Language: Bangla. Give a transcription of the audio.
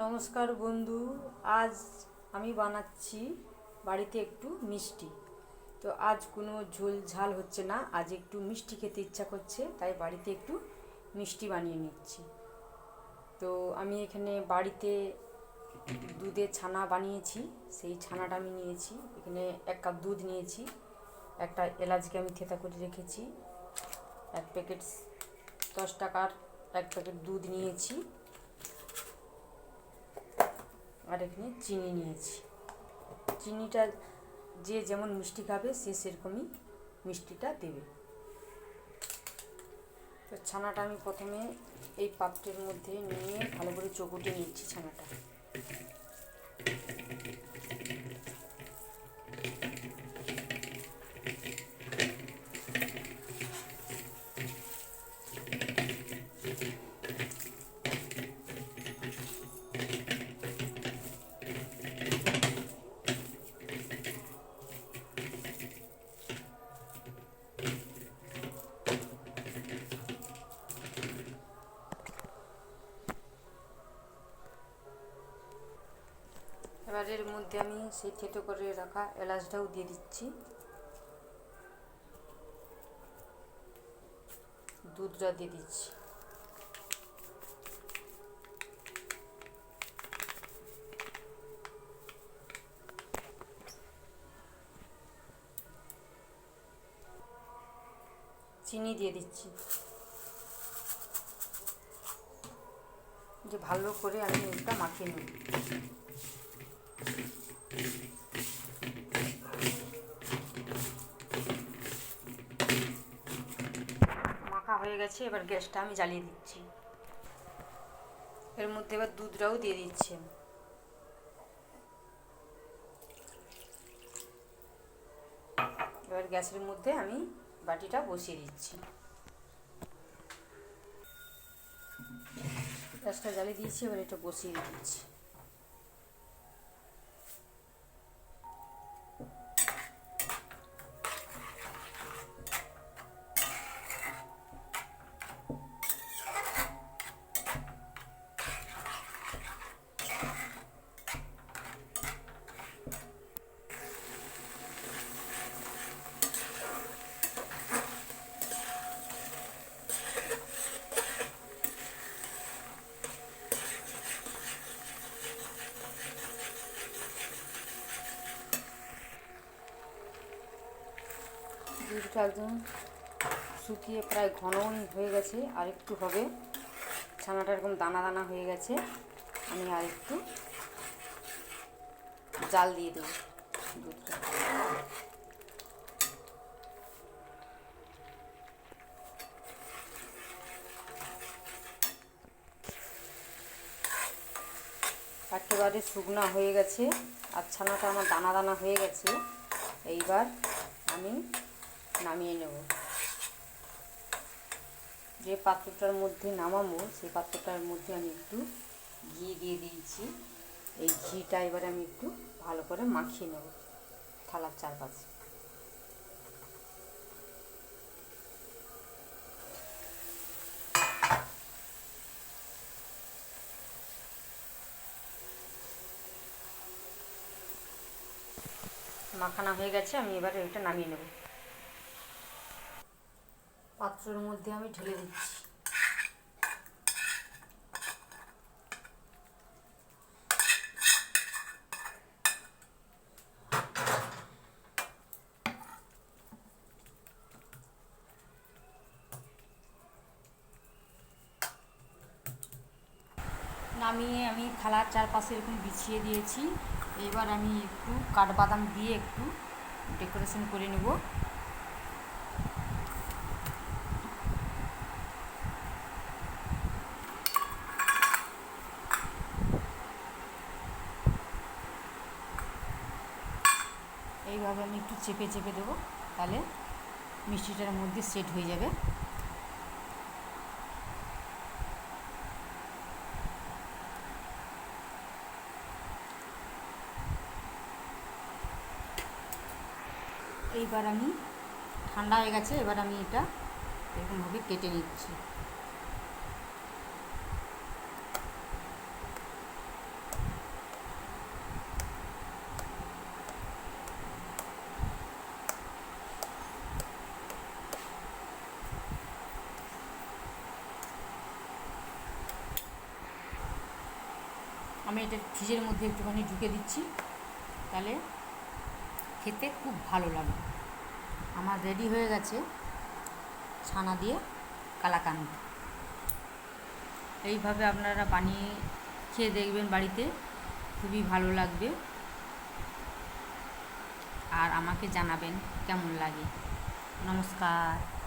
নমস্কার বন্ধু, আজ আমি বানাচ্ছি বাড়িতে একটু মিষ্টি। তো আজ কোনো ঝোল ঝাল হচ্ছে না, আজ একটু মিষ্টি খেতে ইচ্ছা করছে, তাই বাড়িতে একটু মিষ্টি বানিয়ে নিচ্ছি। তো আমি এখানে বাড়িতে দুধের ছানা বানিয়েছি, সেই ছানাটা আমি নিয়েছি। এখানে এক কাপ দুধ নিয়েছি, একটা এলাচকে আমি থেতা করে রেখেছি, এক প্যাকেট দশ টাকার এক প্যাকেট দুধ নিয়েছি। আর এখানে চিনি নিয়েছি। চিনিটা যে যেমন মিষ্টি খাবে, সে সেরকমই মিষ্টিটা দেবে। তো ছানাটা আমি প্রথমে এই পাত্রের মধ্যে নিয়ে ভালো করে চকুটে নিচ্ছি ছানাটা। এবার এর মধ্যে আমি সেই থেতো করে রাখা এলাচটাও দিয়ে দিচ্ছি। দুধটা দিয়ে দিচ্ছি। চিনি দিয়ে দিচ্ছি। যে ভালো করে আমি এটা মাখিয়ে নেব। হয়ে গেছে, এবার গ্যাসটা আমি জ্বালিয়ে দিচ্ছি। এর মধ্যে এবার দুধটাও দিয়ে দিচ্ছি এবার গ্যাসের মধ্যে আমি বাটিটা বসিয়ে দিচ্ছি। গ্যাসটা জ্বালিয়ে দিয়েছি, এবার এটা বসিয়ে দিচ্ছি। দুধটা একদম শুকিয়ে প্রায় ঘন হয়ে গেছে, আর একটু হবে। ছানাটা এরকম দানা দানা হয়ে গেছে। আমি আর একটু জাল দিয়ে দেবো দুধটা। একেবারে শুকনা হয়ে গেছে। আর ছানাটা আমার দানা দানা হয়ে গেছে। এইবার আমি নামিয়ে নেব। যে পাত্রটার মধ্যে নামাবো, সেই পাত্রটার মধ্যে আমি একটু ঘি দিয়ে দিয়েছি। এই ঘিটা এবারে আমি একটু ভালো করে মাখিয়ে নেব। থালার চারপাশে। মাখানা হয়ে গেছে, আমি এবারে এটা নামিয়ে নেব। পাত্রের মধ্যে আমি ঢেলে দিচ্ছি। নামিয়ে আমি থালার চারপাশে এরকম বিছিয়ে দিয়েছি। এবার আমি একটু কাঠবাদাম দিয়ে একটু ডেকোরেশন করে নেব। এইভাবে আমি একটু চেপে চেপে দেবো, তাহলে মিষ্টিটার মধ্যে সেট হয়ে যাবে। এইবার আমি ঠান্ডা হয়ে গেছে, এবার আমি এটা এরকমভাবে কেটে নিচ্ছি। আমি এটা ফ্রিজের মধ্যে একটুখানি ঢুকে দিচ্ছি, তাহলে খেতে খুব ভালো লাগে। আমার রেডি হয়ে গেছে ছানা দিয়ে কালাকান্দ। এইভাবে আপনারা বানিয়ে খেয়ে দেখবেন বাড়িতে, খুবই ভালো লাগবে। আর আমাকে জানাবেন কেমন লাগে। নমস্কার।